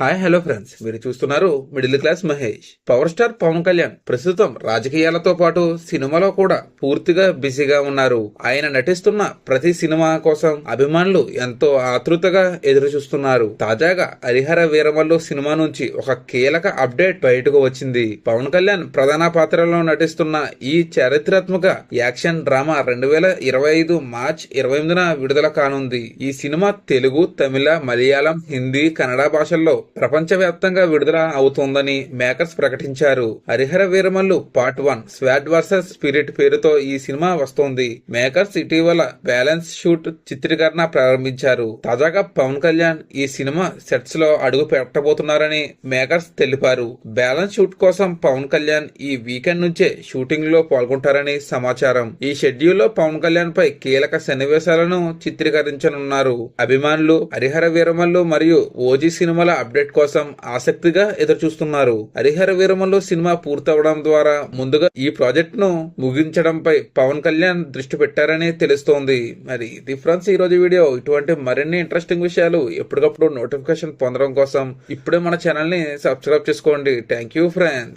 Hi hello friends మీరు చూస్తున్నారు middle class Mahesh. Power star Pawan Kalyan ప్రస్తుతం రాజకీయాలతో పాటు సినిమాలో కూడా పూర్తిగా బిజీగా ఉన్నారు. ఆయన నటిస్తున్న ప్రతి సినిమా కోసం అభిమానులు ఎంతో ఆతృతగా ఎదురు చూస్తున్నారు తాజాగా హరిహర వీరమల్లు సినిమా నుంచి ఒక కీలక అప్డేట్ బయటకు వచ్చింది. పవన్ కళ్యాణ్ ప్రధాన పాత్రలో నటిస్తున్న ఈ చారిత్రాత్మక యాక్షన్ డ్రామా రెండు వేల ఇరవై ఐదు మార్చ్ ఇరవై ఎనిమిదిన విడుదల కానుంది. ఈ సినిమా తెలుగు తమిళ మలయాళం హిందీ కన్నడ భాషల్లో ప్రపంచవ్యాప్తంగా విడుదల అవుతోందని మేకర్స్ ప్రకటించారు. Harihara Veeramallu part one sword versus spirit పేరుతో ఈ సినిమా వస్తోంది. మేకర్స్ ఇటీవల బ్యాలెన్స్ షూట్ చిత్రీకరణ ప్రారంభించారు. తాజాగా పవన్ కళ్యాణ్ ఈ సినిమా సెట్స్లో అడుగు పెట్టబోతున్నారని మేకర్స్ తెలిపారు. బ్యాలెన్స్ షూట్ కోసం పవన్ కళ్యాణ్ ఈ వీకెండ్ నుంచే షూటింగ్లో పాల్గొంటారని సమాచారం. ఈ షెడ్యూల్లో పవన్ కళ్యాణ్ పై కీలక సన్నివేశాలను చిత్రీకరించనున్నారు. అభిమానులు హరిహర వీరమల్లు మరియు ఓజీ సినిమాల అప్డేట్ అప్డేట్ కోసం ఆసక్తిగా ఎదురుచూస్తున్నారు. హరిహర వీరమల్లు సినిమా పూర్తవడం ద్వారా ముందుగా ఈ ప్రాజెక్ట్ను ముగించడంపై పవన్ కళ్యాణ్ దృష్టి పెట్టారని తెలుస్తోంది. మరి ఇది ఫ్రెండ్స్ ఈ రోజు వీడియో. ఇటువంటి మరిన్ని ఇంట్రెస్టింగ్ విషయాలు ఎప్పటికప్పుడు నోటిఫికేషన్ పొందడం కోసం ఇప్పుడే మన ఛానల్ని సబ్స్క్రైబ్ చేసుకోండి. Thank you friends.